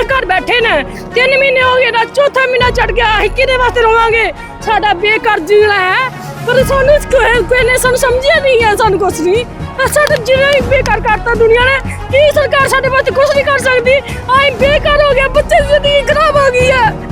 ਕੇ ਘਰ ਬੈਠੇ ਨੇ। 3 ਮਹੀਨੇ ਹੋ ਗਏ ਨਾ, ਚੌਥਾ ਮਹੀਨਾ ਚੜ ਗਿਆ। ਅਸੀਂ ਕਿਹਦੇ ਵਾਸਤੇ ਰੋਵਾਂਗੇ? ਸਾਡਾ ਬੇਕਾਰ ਜੀਣਾ ਹੈ। ਪਰ ਸਾਨੂੰ ਕੋਈ ਨੇ ਸਾਨੂੰ ਸਮਝਿਆ ਨਹੀਂ ਹੈ ਸਾਨੂੰ ਕੁਛ ਨਹੀਂ ਸਾਡਾ ਜੀਣਾ ਹੀ ਬੇਕਾਰ ਕਰਤਾ ਦੁਨੀਆ ਨੇ। ਕੀ ਸਰਕਾਰ ਸਾਡੇ ਵਾਸਤੇ ਕੁਛ ਨਹੀਂ ਕਰ ਸਕਦੀ? ਅਸੀਂ ਬੇਕਾਰ ਹੋ ਗਿਆ ਬੱਚੇ ਦੀ ਜ਼ਿੰਦਗੀ ਖਰਾਬ ਹੋ ਗਈ ਹੈ।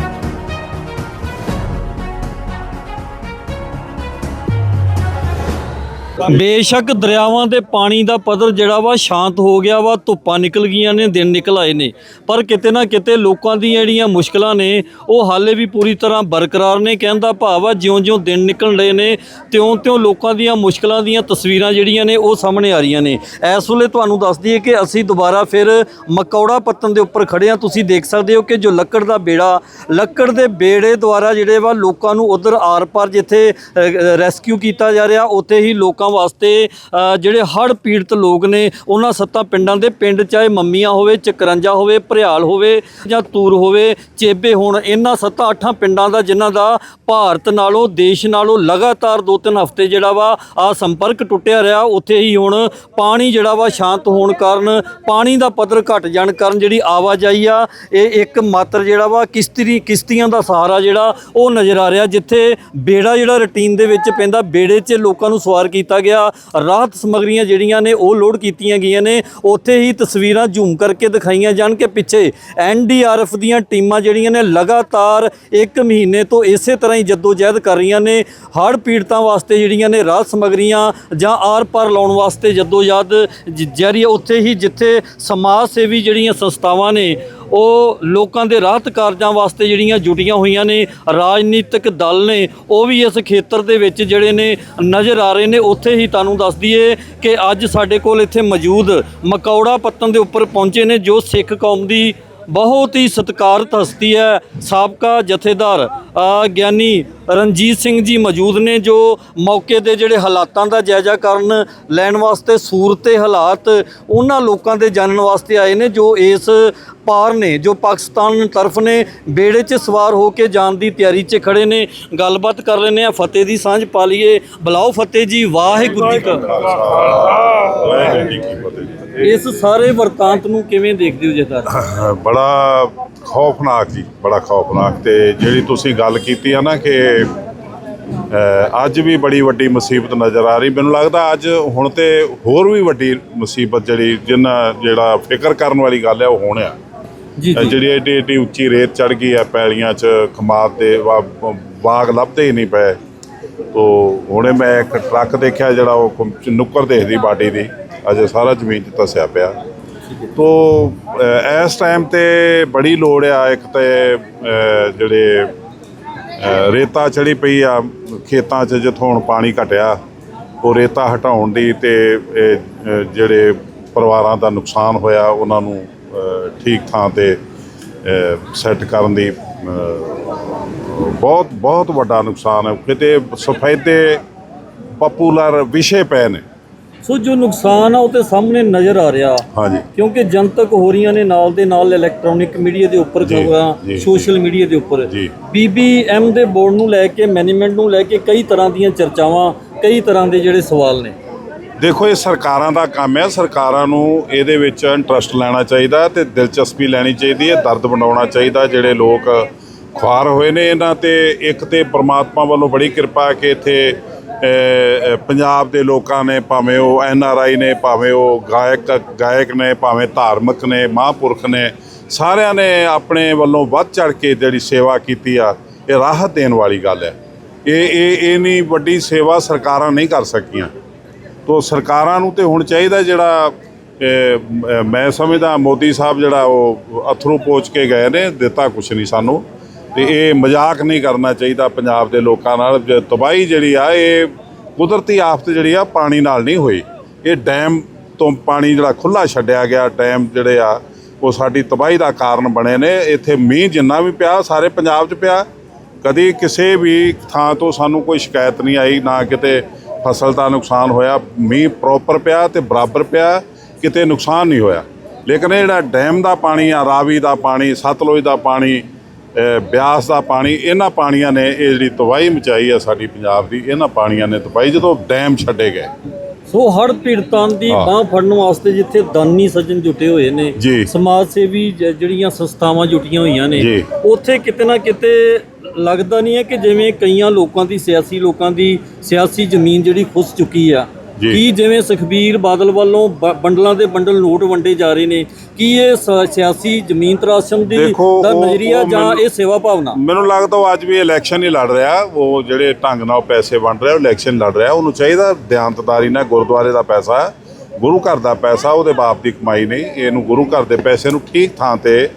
ਬੇਸ਼ੱਕ ਦਰਿਆਵਾਂ ਦੇ ਪਾਣੀ ਦਾ ਪੱਧਰ ਜਿਹੜਾ ਵਾ ਸ਼ਾਂਤ ਹੋ ਗਿਆ ਵਾ, ਧੁੱਪਾਂ ਨਿਕਲ ਗਈਆਂ ਨੇ, ਦਿਨ ਨਿਕਲ ਆਏ ਨੇ। ਪਰ ਕਿਤੇ ਨਾ ਕਿਤੇ ਲੋਕਾਂ ਦੀਆਂ ਜਿਹੜੀਆਂ ਮੁਸ਼ਕਲਾਂ ਨੇ, ਉਹ ਹਾਲੇ ਵੀ ਪੂਰੀ ਤਰ੍ਹਾਂ ਬਰਕਰਾਰ ਨੇ। ਕਹਿਣ ਦਾ ਭਾਵ ਆ, ਜਿਉਂ-ਜਿਉਂ ਦਿਨ ਨਿਕਲ ਰਹੇ ਨੇ, ਤਿਉਂ-ਤਿਉਂ ਲੋਕਾਂ ਦੀਆਂ ਮੁਸ਼ਕਲਾਂ ਦੀਆਂ ਤਸਵੀਰਾਂ ਜਿਹੜੀਆਂ ਨੇ, ਉਹ ਸਾਹਮਣੇ ਆ ਰਹੀਆਂ ਨੇ। ਇਸ ਵੇਲੇ ਤੁਹਾਨੂੰ ਦੱਸ ਦਈਏ ਕਿ ਅਸੀਂ ਦੁਬਾਰਾ ਫਿਰ ਮਕੌੜਾ ਪੱਤਨ ਦੇ ਉੱਪਰ ਖੜੇ ਆ ਤੁਸੀਂ ਦੇਖ ਸਕਦੇ ਹੋ ਕਿ ਜੋ ਲੱਕੜ ਦਾ ਬੇੜਾ, ਲੱਕੜ ਦੇ ਬੇੜੇ ਦੁਆਰਾ ਜਿਹੜੇ ਵਾ ਲੋਕਾਂ ਨੂੰ ਉਧਰ ਆਰ-ਪਾਰ ਜਿੱਥੇ ਰੈਸਕਿਊ ਕੀਤਾ ਜਾ ਰਿਹਾ, ਉੱਥੇ ਹੀ ਲੋਕਾਂ ਵਾਸਤੇ ਜਿਹੜੇ ਹੜ੍ਹ ਪੀੜਤ ਲੋਕ ਨੇ, ਉਹਨਾਂ ਸੱਤਾਂ ਪਿੰਡਾਂ ਦੇ ਪਿੰਡ ਚਾਹੇ ਮੰਮੀਆਂ ਹੋਵੇ, ਚਕਰੰਜਾ ਹੋਵੇ, ਭਰਿਆਲ ਹੋਵੇ ਜਾਂ ਤੂਰ ਹੋਵੇ, ਚੇਬੇ ਹੋਣ, ਇਹਨਾਂ ਸੱਤਾਂ ਅੱਠਾਂ ਪਿੰਡਾਂ ਦਾ ਜਿਨ੍ਹਾਂ ਦਾ ਭਾਰਤ ਨਾਲੋਂ, ਦੇਸ਼ ਨਾਲੋਂ ਲਗਾਤਾਰ ਦੋ ਤਿੰਨ ਹਫ਼ਤੇ ਜਿਹੜਾ ਵਾ, ਆ ਸੰਪਰਕ ਟੁੱਟਿਆ ਰਿਹਾ, ਉੱਥੇ ਹੀ ਹੁਣ ਪਾਣੀ ਜਿਹੜਾ ਵਾ ਸ਼ਾਂਤ ਹੋਣ ਕਾਰਨ, ਪਾਣੀ ਦਾ ਪੱਧਰ ਘਟ ਜਾਣ ਕਾਰਨ ਜਿਹੜੀ ਆਵਾਜਾਈ ਆ, ਇਹ ਇੱਕ ਮਾਤਰ ਜਿਹੜਾ ਵਾ ਕਿਸ਼ਤੀ ਕਿਸ਼ਤੀਆਂ ਦਾ ਸਹਾਰਾ ਜਿਹੜਾ ਉਹ ਨਜ਼ਰ ਆ ਰਿਹਾ, ਜਿੱਥੇ ਬੇੜਾ ਜਿਹੜਾ ਰੁਟੀਨ ਦੇ ਵਿੱਚ ਪੈਂਦਾ, ਬੇੜੇ 'ਚ ਲੋਕਾਂ ਨੂੰ ਸਵਾਰ ਕੀਤਾ ਗਿਆ। ਰਾਹਤ ਸਮਗਰੀਆਂ ਜਿਹੜੀਆਂ ਨੇ ਉਹ ਲੋਡ ਕੀਤੀਆਂ ਗਈਆਂ ਨੇ। ਉੱਥੇ ਹੀ ਤਸਵੀਰਾਂ ਜ਼ੂਮ ਕਰਕੇ ਦਿਖਾਈਆਂ ਜਾਣ ਕਿ ਪਿੱਛੇ ਐਨਡੀਆਰਐਫ ਦੀਆਂ ਟੀਮਾਂ ਜਿਹੜੀਆਂ ਨੇ ਲਗਾਤਾਰ ਇੱਕ ਮਹੀਨੇ ਤੋਂ ਇਸੇ ਤਰ੍ਹਾਂ ਹੀ ਜਦੋਜਹਿਦ ਕਰ ਰਹੀਆਂ ਨੇ। ਹੜ੍ਹ ਪੀੜਤਾਂ ਵਾਸਤੇ ਜਿਹੜੀਆਂ ਨੇ ਰਾਹਤ ਸਮਗਰੀਆਂ ਜਾਂ ਆਰ-ਪਾਰ ਲਾਉਣ ਵਾਸਤੇ ਜਦੋਜਹਿਦ ਜ- ਜਾਰੀ ਹੈ। ਉੱਥੇ ਹੀ ਜਿੱਥੇ ਸਮਾਜ ਸੇਵੀ ਜਿਹੜੀਆਂ ਸੰਸਥਾਵਾਂ ਨੇ ਉਹ ਲੋਕਾਂ ਦੇ ਰਾਹਤ ਕਾਰਜਾਂ ਵਾਸਤੇ ਜਿਹੜੀਆਂ ਜੁਟੀਆਂ ਹੋਈਆਂ ਨੇ, ਰਾਜਨੀਤਿਕ ਦਲ ਨੇ, ਉਹ ਵੀ ਇਸ ਖੇਤਰ ਦੇ ਵਿੱਚ ਜਿਹੜੇ ਨੇ ਨਜ਼ਰ ਆ ਰਹੇ ਨੇ। ਉੱਥੇ ਹੀ ਤੁਹਾਨੂੰ ਦੱਸ ਦਈਏ ਕਿ ਅੱਜ ਸਾਡੇ ਕੋਲ ਇੱਥੇ ਮੌਜੂਦ ਮਕੌੜਾ ਪੱਤਨ ਦੇ ਉੱਪਰ ਪਹੁੰਚੇ ਨੇ, ਜੋ ਸਿੱਖ ਕੌਮ ਦੀ ਬਹੁਤ ਹੀ ਸਤਿਕਾਰਤ ਹਸਤੀ ਹੈ। ਸਾਬਕਾ ਜਥੇਦਾਰ ਗਿਆਨੀ ਰਣਜੀਤ ਸਿੰਘ ਜੀ ਮੌਜੂਦ ਨੇ ਜੋ ਮੌਕੇ ਦੇ ਜਿਹੜੇ ਹਾਲਾਤਾਂ ਦਾ ਜਾਇਜ਼ਾ ਕਰਨ ਲੈਣ ਵਾਸਤੇ ਸੂਰਤੇ ਹਾਲਾਤ ਉਹਨਾਂ ਲੋਕਾਂ ਦੇ ਜਾਣਨ ਵਾਸਤੇ ਆਏ ਨੇ ਜੋ ਇਸ ਪਾਰ ਨੇ ਜੋ ਪਾਕਿਸਤਾਨ ਤਰਫ ਨੇ ਬੇੜੇ 'ਚ ਸਵਾਰ ਹੋ ਕੇ ਜਾਣ ਦੀ ਤਿਆਰੀ 'ਚ ਖੜੇ ਨੇ। ਗੱਲਬਾਤ ਕਰ ਲੈਨੇ ਆ ਫਤਿਹ ਦੀ ਸਾਂਝ ਪਾ ਲਈਏ। ਬੁਲਾਓ ਫਤਿਹ ਜੀ ਵਾਹਿਗੁਰੂ ਜੀ ਕਾ ਵਾਹਿਗੁਰੂ ਜੀ ਕੀ ਫਤਿਹ। ਜੀ। ਇਸ ਸਾਰੇ ਵਰਤਾਂਤ ਨੂੰ ਕਿਵੇਂ ਦੇਖਦੇ ਹੋ ਜਥੇਦਾਰ ਬੜਾ ਖੌਫਨਾਕ ਜੀ ਬੜਾ ਖੌਫਨਾਕ ਤੇ ਜਿਹੜੀ ਤੁਸੀਂ ਗੱਲ ਕੀਤੀ ਆ ਨਾ ਕਿ ਅੱਜ ਵੀ ਬੜੀ ਵੱਡੀ ਮੁਸੀਬਤ ਨਜ਼ਰ ਆ ਰਹੀ। ਮੈਨੂੰ ਲੱਗਦਾ ਅੱਜ ਹੁਣ ਤੇ ਹੋਰ ਵੀ ਵੱਡੀ ਮੁਸੀਬਤ ਜਿਹੜੀ ਜਿੰਨਾ ਜਿਹੜਾ ਫਿਕਰ ਕਰਨ ਵਾਲੀ ਗੱਲ ਹੈ ਉਹ ਹੋਣ ਆ। ਜਿਹੜੀ ਏਡੀ ਏਡੀ ਉੱਚੀ ਰੇਤ ਚੜ ਗਈ ਆ ਪੈਲੀਆਂ 'ਚ ਖਮਾਦ ਦੇ ਬਾਗ ਲੱਭਦੇ ਹੀ ਨਹੀਂ ਪਏ। ਤੋ ਹੁਣੇ ਮੈਂ ਇੱਕ ਟਰੱਕ ਦੇਖਿਆ ਜਿਹੜਾ ਉਹ ਨੁੱਕਰ ਦੇਖਦੀ ਬਾਡੀ ਦੀ। ਅਜੇ ਸਾਰਾ ਜ਼ਮੀਨ 'ਚ ਧਸਿਆ ਪਿਆ। ਤੋ ਇਸ ਟਾਈਮ ਤੇ ਬੜੀ ਲੋੜ ਆ ਇੱਕ ਤੇ ਜਿਹੜੇ ਰੇਤਾ ਚੜੀ ਪਈ ਆ, ਖੇਤਾਂ 'ਚ ਜਿੱਥੋਂ ਹੁਣ ਪਾਣੀ ਘਟਿਆ, ਉਹ ਰੇਤਾ ਹਟਾਉਣ ਦੀ ਤੇ ਜਿਹੜੇ ਪਰਿਵਾਰਾਂ ਦਾ ਨੁਕਸਾਨ ਹੋਇਆ, ਉਹਨਾਂ ਨੂੰ ਠੀਕ ਥਾਂ ਤੇ ਸੈੱਟ ਕਰਨ ਦੀ ਬਹੁਤ ਬਹੁਤ ਵੱਡਾ ਨੁਕਸਾਨ ਹੈ। ਕਿਤੇ ਸਫੈਦੇ ਪਪੂਲਰ ਵਿਸ਼ੇ ਪਏ ਨੇ। ਸੋ ਜੋ ਨੁਕਸਾਨ ਆ ਉਹ ਤੇ ਸਾਹਮਣੇ ਨਜ਼ਰ ਆ ਰਿਹਾ। ਹਾਂਜੀ। ਕਿਉਂਕਿ ਜਨਤਕ ਹੋ ਰਹੀਆਂ ਨੇ ਨਾਲ ਦੇ ਨਾਲ ਇਲੈਕਟ੍ਰੋਨਿਕ ਮੀਡੀਆ ਦੇ ਉੱਪਰ ਖਬਰਾਂ। ਸੋਸ਼ਲ ਮੀਡੀਆ ਦੇ ਉੱਪਰ। ਬੀਬੀਐਮ ਦੇ ਬੋਰਡ ਨੂੰ ਲੈ ਕੇ ਮੈਨੇਜਮੈਂਟ ਨੂੰ ਲੈ ਕੇ ਕਈ ਤਰ੍ਹਾਂ ਦੀਆਂ ਚਰਚਾਵਾਂ ਕਈ ਤਰ੍ਹਾਂ ਦੇ ਜਿਹੜੇ ਸਵਾਲ ਨੇ। ਦੇਖੋ ਇਹ ਸਰਕਾਰਾਂ ਦਾ ਕੰਮ ਹੈ। ਸਰਕਾਰਾਂ ਨੂੰ ਇਹਦੇ ਵਿੱਚ ਇੰਟਰਸਟ ਲੈਣਾ ਚਾਹੀਦਾ ਤੇ ਦਿਲਚਸਪੀ ਲੈਣੀ ਚਾਹੀਦੀ ਹੈ। ਦਰਦ ਵੰਡਾਉਣਾ ਚਾਹੀਦਾ। ਜਿਹੜੇ ਲੋਕ ਖੁਆਰ ਹੋਏ ਨੇ ਇਹਨਾਂ ਤੇ ਇੱਕ ਤੇ ਪ੍ਰਮਾਤਮਾ ਵੱਲੋਂ ਬੜੀ ਕਿਰਪਾ ਕਿ ਇੱਥੇ ਪੰਜਾਬ ਦੇ ਲੋਕਾਂ ਨੇ ਭਾਵੇਂ ਉਹ ਐਨ ਆਰ ਆਈ ਨੇ, ਭਾਵੇਂ ਉਹ ਗਾਇਕ ਗਾਇਕ ਨੇ, ਭਾਵੇਂ ਧਾਰਮਿਕ ਨੇ, ਮਹਾਂਪੁਰਖ ਨੇ, ਸਾਰਿਆਂ ਨੇ ਆਪਣੇ ਵੱਲੋਂ ਵੱਧ ਚੜ ਕੇ ਜਿਹੜੀ ਸੇਵਾ ਕੀਤੀ ਆ, ਇਹ ਰਾਹਤ ਦੇਣ ਵਾਲੀ ਗੱਲ ਹੈ। ਇਹ ਇਹ ਇਹ ਵੱਡੀ ਸੇਵਾ ਸਰਕਾਰਾਂ ਨਹੀਂ ਕਰ ਸਕੀਆਂ। ਤੋ ਸਰਕਾਰਾਂ ਨੂੰ ਤੇ ਹੁਣ ਚਾਹੀਦਾ ਜਿਹੜਾ ਮੈਂ ਸਮਝਦਾ ਮੋਦੀ ਸਾਹਿਬ ਜਿਹੜਾ ਉਹ ਅਥਰੂ ਪੋਚ ਕੇ ਗਏ ਨੇ, ਦਿੱਤਾ ਕੁਛ ਨਹੀਂ ਸਾਨੂੰ। ਤੇ ਇਹ ਮਜ਼ਾਕ ਨਹੀਂ ਕਰਨਾ ਚਾਹੀਦਾ ਪੰਜਾਬ ਦੇ ਲੋਕਾਂ ਨਾਲ। ਜ- ਤਬਾਹੀ ਜਿਹੜੀ ਆ, ਇਹ ਕੁਦਰਤੀ ਆਫਤ ਜਿਹੜੀ ਆ, ਪਾਣੀ ਨਾਲ ਨਹੀਂ ਹੋਈ। ਇਹ ਡੈਮ ਤੋਂ ਪਾਣੀ ਜਿਹੜਾ ਖੁੱਲਾ ਛੱਡਿਆ ਗਿਆ, ਡੈਮ ਜਿਹੜੇ ਆ, ਉਹ ਸਾਡੀ ਤਬਾਹੀ ਦਾ ਕਾਰਨ ਬਣੇ ਨੇ। ਇੱਥੇ ਮੀਂਹ ਜਿੰਨਾ ਵੀ ਪਿਆ, ਸਾਰੇ ਪੰਜਾਬ 'ਚ ਪਿਆ। ਕਦੀ ਕਿਸੇ ਵੀ ਥਾਂ ਤੋਂ ਸਾਨੂੰ ਕੋਈ ਸ਼ਿਕਾਇਤ ਨਹੀਂ ਆਈ, ਨਾ ਕਿਤੇ ਫਸਲ ਦਾ ਨੁਕਸਾਨ ਹੋਇਆ। ਮੀਂਹ ਪ੍ਰੋਪਰ ਪਿਆ ਤੇ ਬਰਾਬਰ ਪਿਆ, ਕਿਤੇ ਨੁਕਸਾਨ ਨਹੀਂ ਹੋਇਆ। ਲੇਕਿਨ ਇਹ ਜਿਹੜਾ ਡੈਮ ਦਾ ਪਾਣੀ ਆ, ਰਾਵੀ ਦਾ ਪਾਣੀ, ਸਤਲੁਜ ਦਾ ਪਾਣੀ ਬਿਆਸ ਦਾ ਪਾਣੀ ਇਹਨਾਂ ਪਾਣੀਆਂ ਨੇ ਇਹ ਜਿਹੜੀ ਤਬਾਹੀ ਮਚਾਈ ਆ ਸਾਡੀ ਪੰਜਾਬ ਦੀ ਇਹਨਾਂ ਪਾਣੀਆਂ ਨੇ ਤਬਾਹੀ ਜਦੋਂ ਡੈਮ ਛੱਡੇ ਗਏ ਸੋ ਹੜ ਪੀੜਤਾਂ ਦੀ। ਬਾਹ ਫੜਨ ਵਾਸਤੇ ਜਿੱਥੇ ਦਾਨੀ ਸੱਜਣ ਜੁਟੇ ਹੋਏ ਨੇ। ਸਮਾਜ ਸੇਵੀ ਜਿਹੜੀਆਂ ਸੰਸਥਾਵਾਂ ਜੁਟੀਆਂ ਹੋਈਆਂ ਨੇ। ਉੱਥੇ ਕਿਤੇ ਨਾ ਕਿਤੇ ਲੱਗਦਾ ਨਹੀਂ ਹੈ ਕਿ ਜਿਵੇਂ ਕਈਆਂ ਲੋਕਾਂ ਦੀ ਸਿਆਸੀ ਲੋਕਾਂ ਦੀ ਸਿਆਸੀ ਜ਼ਮੀਨ ਜਿਹੜੀ ਖੁੱਸ ਚੁੱਕੀ ਆ। ਕੀ ਜਿਵੇਂ ਸੁਖਬੀਰ ਬਾਦਲ ਵੱਲੋਂ ਬੰਡਲਾਂ ਦੇ ਬੰਡਲ ਨੋਟ ਵੰਡੇ ਜਾ ਰਹੇ ਨੇ ਕੀ ਇਹ ਸਿਆਸੀ ਜ਼ਮੀਨ ਤਰਾਸ਼ਮ ਦੀ ਦਾ ਨਜ਼ਰੀਆ ਜਾਂ ਇਹ ਸੇਵਾ ਭਾਵਨਾ? ਮੈਨੂੰ ਲੱਗਦਾ ਉਹ ਅੱਜ ਵੀ ਇਲੈਕਸ਼ਨ ਹੀ ਲੜ ਰਿਹਾ ਉਹ ਜਿਹੜੇ ਢੰਗ ਨਾਲ ਪੈਸੇ ਵੰਡ ਰਿਹਾ ਉਹ ਇਲੈਕਸ਼ਨ ਲੜ ਰਿਹਾ ਉਹਨੂੰ ਚਾਹੀਦਾ ਦਿਆਂਤਦਾਰੀ ਨਾਲ ਗੁਰਦੁਆਰੇ ਦਾ ਪੈਸਾ ਗੁਰੂ ਘਰ ਦਾ ਪੈਸਾ ਉਹਦੇ ਬਾਪ ਦੀ ਕਮਾਈ ਨਹੀਂ ਇਹਨੂੰ ਗੁਰੂ ਘਰ ਦੇ ਪੈਸੇ ਨੂੰ ਠੀਕ ਥਾਂ ਤੇ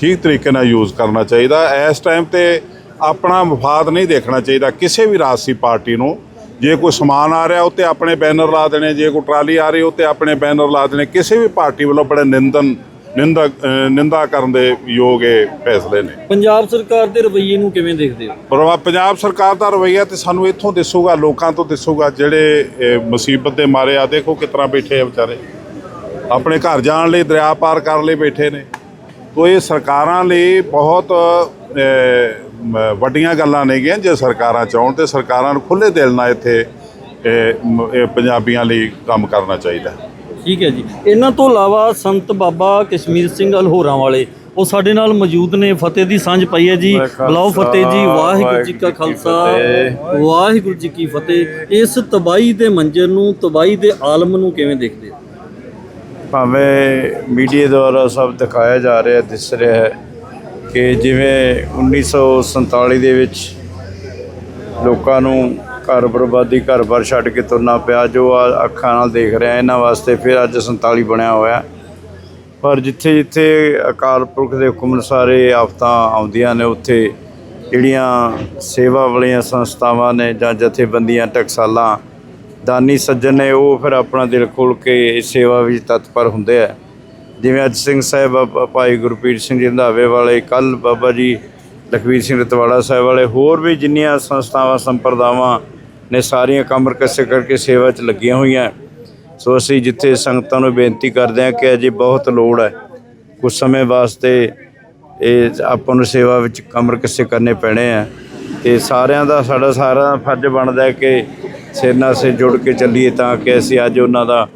ਠੀਕ ਤਰੀਕੇ ਨਾਲ ਯੂਜ਼ ਕਰਨਾ ਚਾਹੀਦਾ। ਇਸ ਟਾਈਮ ਤੇ ਆਪਣਾ ਮਫਾਦ ਨਹੀਂ ਦੇਖਣਾ ਚਾਹੀਦਾ ਕਿਸੇ ਵੀ ਰਾਜਸੀ ਪਾਰਟੀ ਨੂੰ। ਜੇ ਕੋਈ ਸਮਾਨ ਆ ਰਿਹਾ ਉੱਤੇ ਆਪਣੇ ਬੈਨਰ ਲਾ ਦੇਣੇ। ਜੇ ਕੋਈ ਟਰਾਲੀ ਆ ਰਹੀ ਉੱਤੇ ਆਪਣੇ ਬੈਨਰ ਲਾ ਦੇਣੇ। ਕਿਸੇ ਵੀ ਪਾਰਟੀ ਵੱਲੋਂ ਬੜੇ ਨਿੰਦਨ ਨਿੰਦਾ ਨਿੰਦਾ ਕਰਨ ਦੇ ਯੋਗ ਇਹ ਫੈਸਲੇ ਨੇ। ਪੰਜਾਬ ਸਰਕਾਰ ਦੇ ਰਵੱਈਏ ਨੂੰ ਕਿਵੇਂ ਦੇਖਦੇ ਹੋ? ਪਰ ਪੰਜਾਬ ਸਰਕਾਰ ਦਾ ਰਵੱਈਆ ਤੇ ਸਾਨੂੰ ਇੱਥੋਂ ਦਿਸੂਗਾ ਲੋਕਾਂ ਤੋਂ ਦਿਸੂਗਾ ਜਿਹੜੇ ਮੁਸੀਬਤ ਦੇ ਮਾਰੇ ਆ। ਦੇਖੋ ਕਿਤਨਾ ਬੈਠੇ ਆ ਵਿਚਾਰੇ। ਆਪਣੇ ਘਰ ਜਾਣ ਲਈ ਦਰਿਆ ਪਾਰ ਕਰਨ ਲਈ ਬੈਠੇ ਨੇ। ਤੋ ਇਹ ਸਰਕਾਰਾਂ ਲਈ ਬਹੁਤ ਵੱਡੀਆਂ ਗੱਲਾਂ ਨੇਗੀਆਂ ਜੇ ਸਰਕਾਰਾਂ ਚਾਹਣ ਤੇ ਸਰਕਾਰਾਂ ਨੂੰ ਖੁੱਲੇ ਦਿਲ ਨਾਲ ਇੱਥੇ ਪੰਜਾਬੀਆਂ ਲਈ ਕੰਮ ਕਰਨਾ ਚਾਹੀਦਾ। ਠੀਕ ਹੈ ਜੀ। ਇਹਨਾਂ ਤੋਂ ਇਲਾਵਾ ਸੰਤ ਬਾਬਾ ਕਸ਼ਮੀਰ ਸਿੰਘ ਅਲਹੋਰਾਂ ਵਾਲੇ ਉਹ ਸਾਡੇ ਨਾਲ ਮੌਜੂਦ ਨੇ। ਫਤਿਹ ਦੀ ਸਾਂਝ ਪਾਈ ਹੈ ਜੀ। ਬਲਾਓ ਫਤਿਹ ਜੀ। ਵਾਹਿਗੁਰੂ ਜੀ ਕਾ ਖਾਲਸਾ। ਵਾਹਿਗੁਰੂ ਜੀ ਕੀ ਫਤਿਹ। ਇਸ ਤਬਾਈ ਦੇ ਮੰਜ਼ਰ ਨੂੰ ਤਬਾਈ ਦੇ ਆਲਮ ਨੂੰ ਕਿਵੇਂ ਦੇਖਦੇ ਹੋ? ਭਾਵੇਂ ਮੀਡੀਆ ਦੁਆਰਾ ਸਭ ਦਿਖਾਇਆ ਜਾ ਰਿਹਾ ਦਿਸ ਰਿਹਾ ਹੈ ਕਿ ਜਿਵੇਂ 1947 ਦੇ ਵਿੱਚ ਲੋਕਾਂ ਨੂੰ ਘਰ ਬਰਬਾਦੀ ਘਰ-ਬਾਰ ਛੱਡ ਕੇ ਤੁਰਨਾ ਪਿਆ, ਜੋ ਆ ਅੱਖਾਂ ਨਾਲ ਦੇਖ ਰਿਹਾ, ਇਹਨਾਂ ਵਾਸਤੇ ਫਿਰ ਅੱਜ 47 ਬਣਿਆ ਹੋਇਆ। ਪਰ ਜਿੱਥੇ ਜਿੱਥੇ ਅਕਾਲ ਪੁਰਖ ਦੇ ਹੁਕਮ ਅਨੁਸਾਰ ਇਹ ਆਫਤਾਂ ਆਉਂਦੀਆਂ ਨੇ, ਉੱਥੇ ਜਿਹੜੀਆਂ ਸੇਵਾ ਵਾਲੀਆਂ ਸੰਸਥਾਵਾਂ ਨੇ ਜਾਂ ਜਥੇਬੰਦੀਆਂ, ਟਕਸਾਲਾਂ, ਦਾਨੀ ਸੱਜਣ ਨੇ, ਉਹ ਫਿਰ ਆਪਣਾ ਦਿਲ ਖੋਲ ਕੇ ਸੇਵਾ ਵਿੱਚ ਤਤਪਰ ਹੁੰਦੇ ਆ। ਜਿਵੇਂ ਅੱਜ ਸਿੰਘ ਸਾਹਿਬ ਬਾਬਾ ਭਾਈ ਗੁਰਪੀਰ ਸਿੰਘ ਜੀ ਰੰਧਾਵੇ ਵਾਲੇ ਕੱਲ ਬਾਬਾ ਜੀ ਲਖਵੀਰ ਸਿੰਘ ਰਤਵਾੜਾ ਸਾਹਿਬ ਵਾਲੇ, ਹੋਰ ਵੀ ਜਿੰਨੀਆਂ ਸੰਸਥਾਵਾਂ, ਸੰਪਰਦਾਵਾਂ ਨੇ ਸਾਰੀਆਂ ਕਮਰ ਕੱਸੇ ਕਰਕੇ ਸੇਵਾ 'ਚ ਲੱਗੀਆਂ ਹੋਈਆਂ। ਸੋ ਅਸੀਂ ਜਿੱਥੇ ਸੰਗਤਾਂ ਨੂੰ ਬੇਨਤੀ ਕਰਦੇ ਹਾਂ ਕਿ ਅਜੇ ਬਹੁਤ ਲੋੜ ਹੈ। ਕੁਝ ਸਮੇਂ ਵਾਸਤੇ ਇਹ ਆਪਾਂ ਨੂੰ ਸੇਵਾ ਵਿੱਚ ਕਮਰ ਕੱਸੇ ਕਰਨੇ ਪੈਣੇ ਆ। ਤੇ ਸਾਰਿਆਂ ਦਾ, ਸਾਡਾ ਸਾਰਾ ਫਰਜ਼ ਬਣਦਾ ਹੈ ਕਿ ਸਿਰ ਨਾਲ ਸਿਰ ਜੁੜ ਕੇ ਚੱਲੀਏ ਤਾਂ ਕਿ ਅਸੀਂ ਅੱਜ ਉਹਨਾਂ ਦਾ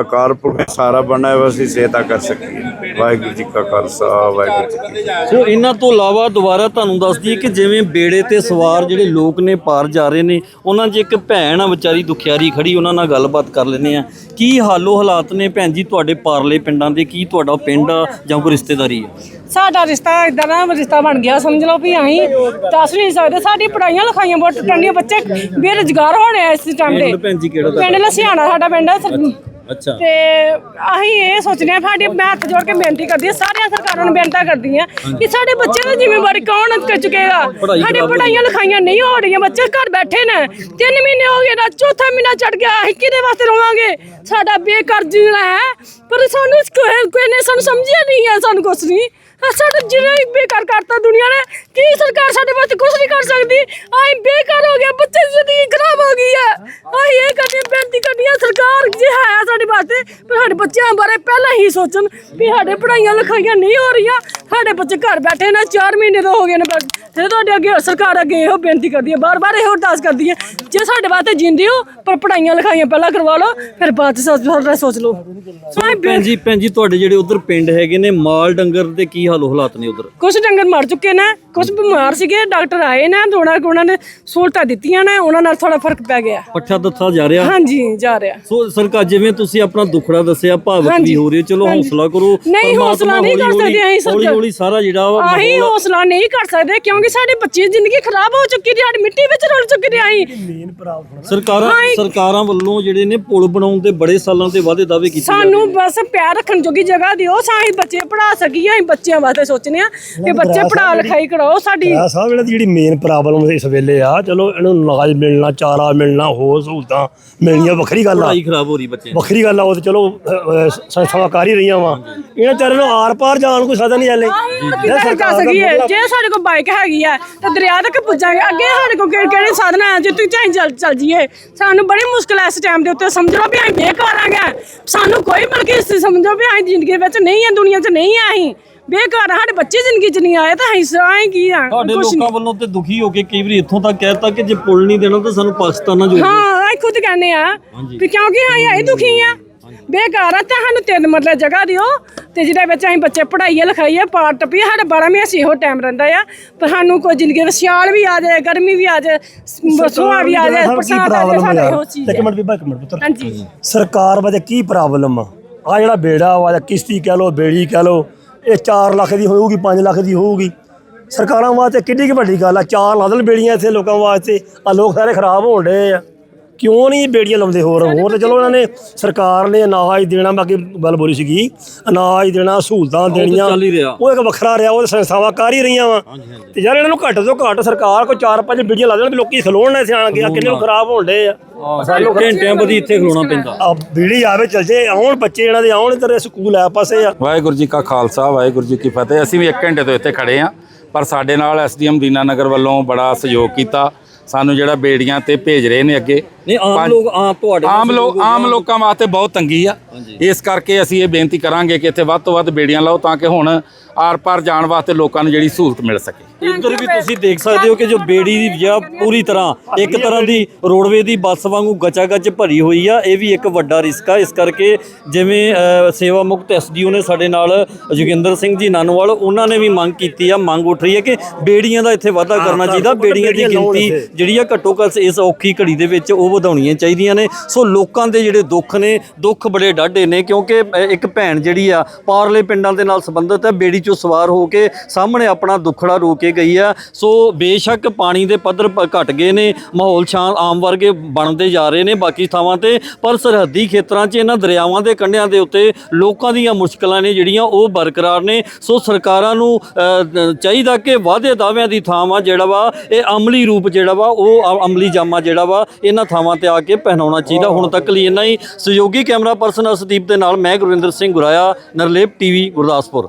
ਅਕਾਲ ਪੁਰਖ ਸਾਰਾ ਬਣਨਾ ਹੈ ਅਸੀਂ ਸੇਵਾ ਕਰ ਸਕੀਏ। ਵਾਹਿਗੁਰੂ ਜੀ ਕਾ ਖਾਲਸਾ ਵਾਹਿਗੁਰੂ ਜੀ ਕੀ ਫਤਿਹ। ਸੋ ਇਹਨਾਂ ਤੋਂ ਇਲਾਵਾ ਦੁਬਾਰਾ ਤੁਹਾਨੂੰ ਦੱਸ ਦਈਏ ਕਿ ਜਿਵੇਂ ਬੇੜੇ ਤੇ ਸਵਾਰ ਜਿਹੜੇ ਲੋਕ ਨੇ ਪਾਰ ਜਾ ਰਹੇ ਨੇ ਉਹਨਾਂ 'ਚ ਇੱਕ ਭੈਣ ਆ ਵਿਚਾਰੀ ਦੁਖਿਆਰੀ ਖੜੀ ਉਹਨਾਂ ਨਾਲ ਗੱਲਬਾਤ ਕਰ ਲੈਂਦੇ ਆ ਕੀ ਹਾਲੋ ਹਾਲਾਤ ਨੇ ਭੈਣ ਜੀ ਤੁਹਾਡੇ ਪਾਰਲੇ ਪਿੰਡਾਂ ਦੇ? ਕੀ ਤੁਹਾਡਾ ਪਿੰਡ ਆ ਜਾਂ ਕੋਈ ਰਿਸ਼ਤੇਦਾਰੀ ਆ? ਸਾਡਾ ਰਿਸ਼ਤਾ ਇਦਾਂ ਦਾ ਰਿਸ਼ਤਾ ਬਣ ਗਿਆ ਸਮਝ ਲਓ ਵੀ ਅਸੀਂ ਦੱਸ ਨਹੀਂ ਸਕਦੇ। ਸਾਡੀ ਪੜਾਈਆਂ ਲਿਖਾਈਆਂ ਬਹੁਤ ਟੁੱਟਣ ਦੀਆਂ ਬੱਚੇ ਬੇਰੁਜ਼ਗਾਰ ਹੋਣੇ ਆ ਇਸ ਟਾਈਮ ਪਿੰਡ ਤੇ ਭੈਣ ਜੀ ਕਿਹੜਾ ਪਿੰਡ ਲਸਿਆਣਾ ਸਾਡਾ ਪਿੰਡ ਹੈ ਸਰ- ਅੱਛਾ। ਤੇ ਅਸੀਂ ਇਹ ਸੋਚਦੇ ਹਾਂ ਸਾਡੀ ਮੈਂ ਹੱਥ ਜੋੜ ਕੇ ਬੇਨਤੀ ਕਰਦੀ ਹਾਂ ਸਾਰੀਆਂ ਸਰਕਾਰਾਂ ਨੂੰ ਬੇਨਤੀ ਕਰਦੀ ਹਾਂ ਕਿ ਸਾਡੇ ਬੱਚਿਆਂ ਦੀ ਜ਼ਿੰਮੇਵਾਰੀ ਕੌਣ ਕਰ ਚੁੱਕੇਗਾ? ਸਾਡੀ ਪੜਾਈਆਂ ਲਿਖਾਈਆਂ ਨਹੀਂ ਹੋ ਰਹੀਆਂ ਬੱਚੇ ਘਰ ਬੈਠੇ ਨੇ। ਤਿੰਨ ਮਹੀਨੇ ਹੋ ਗਏ ਨਾ ਚੌਥਾ ਮਹੀਨਾ ਚੜ ਗਿਆ ਅਸੀਂ ਕਿਹਦੇ ਵਾਸਤੇ ਰੋਵਾਂਗੇ? ਸਾਡਾ ਬੇਕਾਰ ਜੀਣਾ ਹੈ ਪਰ ਸਾਨੂੰ ਕੋਈ ਨੇ ਸਾਨੂੰ ਸਮਝਿਆ ਨਹੀਂ ਹੈ ਸਾਨੂੰ ਕੁਛ ਨਹੀਂ। ਸਾਡਾ ਹੀ ਬੇਕਾਰ ਕਰਤਾ ਦੁਨੀਆ ਨੇ ਕੀ ਸਰਕਾਰ ਸਾਡੇ ਵਾਸਤੇ ਕੁਛ ਨਹੀਂ ਕਰ ਸਕਦੀ? ਆਈ ਬੇਕਾਰ ਹੋ ਗਿਆ ਬੱਚੇ ਦੀ ਜ਼ਿੰਦਗੀ ਖਰਾਬ ਹੋ ਗਈ ਹੈ ਆਈ ਇਹ ਕਰਨੀ ਬੇਨਤੀ ਕਰਨੀ ਹੈ ਸਰਕਾਰ ਜੇ ਹੈ ਸਾਡੇ ਵਾਸਤੇ ਪਰ ਸਾਡੇ ਬੱਚਿਆਂ ਬਾਰੇ ਪਹਿਲਾਂ ਹੀ ਸੋਚਣ ਵੀ ਸਾਡੇ ਪੜਾਈਆਂ ਲਿਖਾਈਆਂ ਨਹੀਂ ਹੋ ਰਹੀਆਂ। ਸਾਡੇ ਬੱਚੇ ਘਰ ਬੈਠੇ ਨੇ 4 ਮਹੀਨੇ ਤੋਂ ਹੋ ਗਏ ਨੇ ਬਸ ਤੇ ਤੁਹਾਡੇ ਅੱਗੇ ਸਰਕਾਰ ਅੱਗੇ ਇਹੋ ਬੇਨਤੀ ਕਰਦੀ ਹੈ ਬਾਰ-ਬਾਰ ਇਹੋ ਅਰਦਾਸ ਕਰਦੀ ਹੈ ਜੇ ਸਾਡੇ ਵਾਸਤੇ ਜਿੰਦੇ ਹੋ ਪਰ ਪੜਾਈਆਂ ਲਿਖਾਈਆਂ ਪਹਿਲਾਂ ਕਰਵਾ ਲਓ ਫਿਰ ਬਾਅਦ ਚ ਸੋਚ ਲਓ। ਭੈਣ ਜੀ ਭੈਣ ਜੀ ਤੁਹਾਡੇ ਜਿਹੜੇ ਉਧਰ ਪਿੰਡ ਹੈਗੇ ਨੇ ਮਾਲ ਡੰਗਰ ਦੇ ਕੀ ਹਾਲੋ ਹਾਲਾਤ ਨੇ ਉਧਰ? ਕੁਝ ਡੰਗਰ ਮਰ ਚੁੱਕੇ ਨੇ ਕੁਝ ਬਿਮਾਰ ਸੀਗੇ ਡਾਕਟਰ ਆਏ ਨੇ ਥੋੜਾ ਉਹਨਾਂ ਨੇ ਸਹੂਲਤਾਂ ਦਿੱਤੀਆਂ ਨੇ ਉਹਨਾਂ ਨਾਲ ਥੋੜਾ ਫ਼ਰਕ ਪੈ ਗਿਆ। ਪੱਠਾ ਦੱਥਾ ਜਾ ਰਿਹਾ? ਹਾਂਜੀ ਜਾ ਰਿਹਾ। ਸੋ ਸਰਕਾਰ ਜਿਵੇਂ ਤੁਸੀਂ ਆਪਣਾ ਦੁੱਖੜਾ ਦੱਸਿਆ ਭਾਵਕ ਵੀ ਹੋ ਰਹੇ ਚਲੋ। ਹੌਸਲਾ ਕਰੋ ਨਹੀਂ, ਹੌਸਲਾ ਨਹੀਂ ਕਰ ਸਕਦੇ ਅਸੀਂ ਸਰਕਾਰ- ਹੌਲੀ-ਹੌਲੀ ਸਾਰਾ ਜਿਹੜਾ ਵਾ ਆਹੀ ਮਾਹੌਲ- ਹੌਸਲਾ ਨਹੀਂ ਕਰ ਸਕਦੇ ਕਿਉਂਕਿ ਸਾਡੇ ਬੱਚੇ ਦੀ ਜ਼ਿੰਦਗੀ ਖਰਾਬ ਹੋ ਚੁੱਕੀ ਦੀ ਸਾਡੀ ਮਿੱਟੀ ਵਿੱਚ ਰੁਲ ਚੁੱਕੀ ਦੀ ਆਹੀ ਸਰਕਾਰਾਂ ਸਰਕਾਰਾਂ ਵੱਲੋਂ ਜਿਹੜੇ ਨੇ ਪੁਲ ਬਣਾਉਣ ਦੇ ਬੜੇ ਸਾਲਾਂ ਦੇ ਵਾਅਦੇ ਦਾਅਵੇ ਕੀਤੇ ਸਾਨੂੰ ਬਸ ਪਿਆਰ ਰੱਖਣ ਜੋਗੀ ਜਗ੍ਹਾ ਦਿਓ ਸਾਹੀਂ ਬੱਚੇ ਪੜਾ ਸਕੀਏ ਅਸੀਂ ਬੱਚਿਆਂ ਵਾਸਤੇ ਸੋਚਨੇ ਆ ਕਿ ਬੱਚੇ ਪੜਾ ਲਿਖਾਈ ਕਰਾਓ ਸਾਡੀ ਆ ਸਾਹਿਬ ਦੀ ਜਿਹੜੀ ਮੇਨ ਪ੍ਰੋਬਲਮ ਇਸ ਵੇਲੇ ਆ ਚਲੋ ਇਹਨੂੰ ਅਨਾਜ ਮਿਲਣਾ ਚਾਰਾ ਮਿਲਣਾ ਹੋਰ ਸਹੂਲਤਾਂ ਮਿਲਣੀਆਂ ਵੱਖਰੀ ਗੱਲ ਆ। ਪੜ੍ਹਾਈ ਖਰਾਬ ਹੋ ਰਹੀ ਬੱਚਿਆਂ ਦੀ। ਵੱਖਰੀ ਗੱਲ ਆ ਉਹ ਤੇ ਚਲੋ ਅਹ, ਅਹ, ਸੰਸਥਾਵਾਂ ਕਰ ਹੀ ਰਹੀਆਂ ਵਾ। ਇਹਨਾਂ ਚਾਰਾਂ ਨੂੰ ਆਰ ਪਾਰ ਜਾਣ ਕੋਈ ਸਾਧਨ ਨਹੀਂ। ਹਲੇ ਕਿੱਦਾਂ ਜਾ ਸਕੀਏ ਜੇ ਸਾਡੇ ਕੋਲ ਬਾਈਕ ਹੈਗੀ ਆ ਤਾਂ ਦਰਿਆ ਤੱਕ ਪੁੱਜਾਂਗੇ। ਅੱਗੇ ਸਾਡੇ ਕੋਲ ਕਿਹੜੇ ਕਿਹੜੇ ਸਾਧਨ ਆ ਜਿੱਥੇ ਚਾਹੀ ਚੱਲ ਚੱਲ ਜੀਏ ਸਾਨੂੰ ਬੜੀ ਮੁਸ਼ਕਲ ਐ ਇਸ ਟਾਈਮ ਦੇ ਉੱਤੇ। ਸਮਝ ਲਓ ਵੀ ਅਸੀਂ ਬੇਕਾਰ ਆਂਗੇ ਸਾਨੂੰ ਕੋਈ ਮਤਲਬ ਕਿ ਇਸ ਸਮਝੋ ਵੀ ਅਸੀਂ ਜ਼ਿੰਦਗੀ ਵਿੱਚ ਨਹੀਂ ਆ ਦੁਨੀਆ 'ਚ ਨਹੀਂ ਆ ਅਸੀਂ। ਬੇਕਾਰ ਆ, ਸਾਡੇ ਬੱਚੇ ਜ਼ਿੰਦਗੀ ਚ ਨਹੀਂ ਆਏ ਤਾਂ ਅਸੀਂ ਆਏ ਕੀ ਆ? ਤੁਹਾਡੇ ਕੁਛ ਲੋਕਾਂ ਵੱਲੋਂ ਤੇ ਦੁਖੀ ਹੋ ਕੇ ਕਈ ਵਾਰੀ ਇੱਥੋਂ ਤੱਕ ਕਹਿਤਾ ਕਿ ਜੇ ਪੁਲ ਨਹੀਂ ਦੇਣਾ ਤਾਂ ਸਾਨੂੰ ਪਾਕਿਸਤਾਨ ਨਾਲ ਜੋੜ ਦਿਓ ਹਾਂ ਅਸੀਂ ਖੁਦ ਕਹਿੰਦੇ ਆ ਵੀ ਕਿਉਂਕਿ ਅਸੀਂ ਆਏ ਦੁਖੀ ਆ। ਬੇਕਾਰ ਆ ਤਾਂ ਸਾਨੂੰ ਤਿੰਨ ਮਰਲੇ ਜਗ੍ਹਾ ਦਿਓ। ਤੇ ਜਿਹਦੇ ਵਿੱਚ ਅਸੀਂ ਬੱਚੇ ਪੜ੍ਹਾਈਏ ਲਿਖਾਈਏ ਪਾਰ ਟੱਪੀਏ ਸਾਡਾ 12 ਮਹੀਨੇ ਇਹੋ ਟਾਈਮ ਰਹਿੰਦਾ ਆ। ਪਰ ਸਾਨੂੰ ਕੋਈ ਜ਼ਿੰਦਗੀ ਵਿੱਚ ਸਿਆਲ ਵੀ ਆ ਜਾਏ ਗਰਮੀ ਵੀ ਆ ਜਾਏ ਸੁਆ ਵੀ ਆ ਜਾਏ ਆ ਜਾਏ ਸਾਡਾ ਇਹੋ ਚੀਜ਼ ਇੱਕ ਮਿੰਟ ਬੀਬਾ ਇੱਕ ਮਿੰਟ ਪੁੱਤਰ। ਹਾਂਜੀ। ਸਰਕਾਰ ਵਾਸਤੇ ਕੀ ਪ੍ਰੋਬਲਮ ਆ? ਆ ਜਿਹੜਾ ਬੇੜਾ ਵਾ ਜਾਂ ਕਿਸ਼ਤੀ ਕਹਿ ਲੋ ਬੇੜੀ ਕਹਿ ਲੋ ਇਹ 4 ਲੱਖ ਦੀ ਹੋਊਗੀ 5 ਲੱਖ ਦੀ ਹੋਊਗੀ। ਸਰਕਾਰਾਂ ਵਾਸਤੇ ਕਿੱਡੀ ਕੁ ਵੱਡੀ ਗੱਲ ਆ? ਚਾਰ ਲਾ ਦੇਣ ਬੇੜੀਆਂ ਇੱਥੇ ਲੋਕਾਂ ਵਾਸਤੇ। ਆ ਲੋਕ ਸਾਰੇ ਖਰਾਬ ਹੋਣ ਡਏ ਆ। ਕਿਉਂ ਨਹੀਂ ਬੇੜੀਆਂ ਲਾਉਂਦੇ ਹੋਰ? ਹੋਰ ਤੇ ਚਲੋ ਉਹਨਾਂ ਨੇ ਸਰਕਾਰ ਨੇ ਅਨਾਜ ਦੇਣਾ ਬਾਕੀ ਗੱਲ ਬੋਲੀ ਸੀਗੀ। ਅਨਾਜ ਦੇਣਾ ਸਹੂਲਤਾਂ ਦੇਣੀਆਂ। ਚੱਲ ਹੀ ਰਿਹਾ। ਉਹ ਇੱਕ ਵੱਖਰਾ ਰਿਹਾ ਉਹ ਤਾਂ ਸੰਸਥਾਵਾਂ ਕਰ ਹੀ ਰਹੀਆਂ ਵਾ। ਤੇ ਯਾਰ ਇਹਨਾਂ ਨੂੰ ਘੱਟ ਤੋਂ ਘੱਟ ਸਰਕਾਰ ਕੋਈ ਚਾਰ ਪੰਜ ਬੇੜੀਆਂ ਲਾ ਦੇਣ ਵੀ ਲੋਕੀ ਖਲੋਣ ਨਾ ਸਿਆਣ ਕੇ ਆ ਕਿੰਨੇ ਨੂੰ। ਖਰਾਬ ਹੋਣ ਡਏ ਆ। ਸਾਨੂੰ ਘੰਟਿਆਂ ਬਦੀ ਇੱਥੇ ਖਲੋਣਾ ਪੈਂਦਾ। ਆ। ਬੀੜੀ ਆਵੇ ਚਲ ਜੇ ਆਉਣ ਬੱਚੇ ਇਹਨਾਂ ਦੇ ਆਉਣ ਤੇਰੇ ਸਕੂਲ ਆ ਪਾਸੇ ਆ। ਵਾਹਿਗੁਰੂ ਜੀ ਕਾ ਖਾਲਸਾ ਵਾਹਿਗੁਰੂ ਜੀ ਕੀ ਫਤਿਹ। ਅਸੀਂ ਵੀ 1 ਘੰਟੇ ਤੋਂ ਇੱਥੇ ਖੜੇ ਆ ਪਰ ਸਾਡੇ ਨਾਲ ਐਸਡੀਐਮ ਦੀਨਾਨਗਰ ਵੱਲੋਂ ਬੜਾ ਸਹਿਯੋਗ ਕੀਤਾ। ਸਾਨੂੰ ਜਿਹੜਾ ਬੇੜੀਆਂ ਤੇ ਭੇਜ ਰਹੇ ਨੇ ਅੱਗੇ। ਨਹੀਂ ਆਮ ਪੰਜ- ਲੋਕ ਆਮ ਤੁਹਾਡੇ ਆਮ ਲੋਕ ਆਮ ਲੋਕਾਂ ਵਾਸਤੇ ਬਹੁਤ ਤੰਗੀ ਆ। ਇਸ ਕਰਕੇ ਅਸੀਂ ਇਹ ਬੇਨਤੀ ਕਰਾਂਗੇ ਕਿ ਇੱਥੇ ਵੱਧ ਤੋਂ ਵੱਧ ਬੇੜੀਆਂ ਲਾਓ ਤਾਂ ਕਿ ਹੁਣ ਆਰ ਪਾਰ ਜਾਣ ਵਾਸਤੇ ਲੋਕਾਂ ਨੂੰ ਜਿਹੜੀ ਸਹੂਲਤ ਮਿਲ ਸਕੇ। ਇੱਧਰ ਵੀ ਤੁਸੀਂ ਦੇਖ ਸਕਦੇ ਹੋ ਕਿ ਜੋ ਬੇੜੀ ਦੀ ਜਿਹੜਾ ਪੂਰੀ ਤਰ੍ਹਾਂ ਇੱਕ ਤਰ੍ਹਾਂ ਦੀ ਰੋਡਵੇ ਦੀ ਬੱਸ ਵਾਂਗੂ ਗਚਾ-ਗਚ ਭਰੀ ਹੋਈ ਆ ਇਹ ਵੀ ਇੱਕ ਵੱਡਾ ਰਿਸਕ ਆ। ਇਸ ਕਰਕੇ ਜਿਵੇਂ ਸੇਵਾ ਮੁਕਤ ਐਸਡੀਓ ਨੇ ਸਾਡੇ ਨਾਲ ਜੋਗਿੰਦਰ ਸਿੰਘ ਜੀ ਨਾਨੋਵਾਲ ਉਹਨਾਂ ਨੇ ਵੀ ਮੰਗ ਕੀਤੀ ਆ ਮੰਗ ਉੱਠ ਰਹੀ ਹੈ ਕਿ ਬੇੜੀਆਂ ਦਾ ਇੱਥੇ ਵਾਧਾ ਕਰਨਾ ਚਾਹੀਦਾ। ਬੇੜੀਆਂ ਦੀ ਗਿਣਤੀ। ਜਿਹੜੀ ਆ ਘੱਟੋ ਘੱਟ ਇਸ ਔਖੀ ਘੜੀ ਦੇ ਵਿੱਚ ਉਹ ਵਧਾਉਣੀਆਂ ਚਾਹੀਦੀਆਂ ਨੇ। ਸੋ ਲੋਕਾਂ ਦੇ ਜਿਹੜੇ ਦੁੱਖ ਨੇ ਦੁੱਖ ਬੜੇ ਡਾਢੇ ਨੇ ਕਿਉਂਕਿ ਇੱਕ ਭੈਣ ਜਿਹੜੀ ਆ ਪਾਰਲੇ ਪਿੰਡਾਂ ਦੇ ਨਾਲ ਸੰਬੰਧਿਤ ਹੈ ਬੇੜੀ ਚੋਂ ਸਵਾਰ ਹੋ ਕੇ ਸਾਹਮਣੇ ਆਪਣਾ ਦੁੱਖੜਾ ਰੋ ਕੇ ਗਈ ਆ। ਸੋ ਬੇਸ਼ੱਕ ਪਾਣੀ ਦੇ ਪੱਧਰ ਪ- ਘਟ ਗਏ ਨੇ, ਮਾਹੌਲ ਸ਼ਾਂਤ ਆਮ ਵਰਗੇ ਬਣਦੇ ਜਾ ਰਹੇ ਨੇ ਬਾਕੀ ਥਾਵਾਂ ਤੇ, ਪਰ ਸਰਹੱਦੀ ਖੇਤਰਾਂ 'ਚ ਇਹਨਾਂ ਦਰਿਆਵਾਂ ਦੇ ਕੰਢਿਆਂ ਦੇ ਉੱਤੇ ਲੋਕਾਂ ਦੀਆਂ ਮੁਸ਼ਕਲਾਂ ਨੇ ਜਿਹੜੀਆਂ ਉਹ ਬਰਕਰਾਰ ਨੇ। ਸੋ ਸਰਕਾਰਾਂ ਨੂੰ ਚਾਹੀਦਾ ਕਿ ਵਾਅਦੇ ਦਾਅਵਿਆਂ ਦੀ ਥਾਂ ਵਾ ਜਿਹੜਾ ਵਾ, ਇਹ ਅਮਲੀ ਰੂਪ ਜਿਹੜਾ ਵਾ, ਉਹ ਅਮਲੀ ਜਾਮਾ ਜਿਹੜਾ ਵਾ, ਇਹਨਾਂ ਥਾਵਾਂ ਤੇ ਆ ਕੇ ਪਹਿਨਾਉਣਾ ਚਾਹੀਦਾ। ਹੁਣ ਤੱਕ ਲਈ ਇੰਨਾ ਹੀ। ਸਹਿਯੋਗੀ ਕੈਮਰਾ ਪਰਸਨ ਅਸਦੀਪ ਦੇ ਨਾਲ ਮੈਂ ਗੁਰਵਿੰਦਰ ਸਿੰਘ ਗੁਰਾਇਆ, ਨਰਲੇਪ ਟੀਵੀ, ਗੁਰਦਾਸਪੁਰ।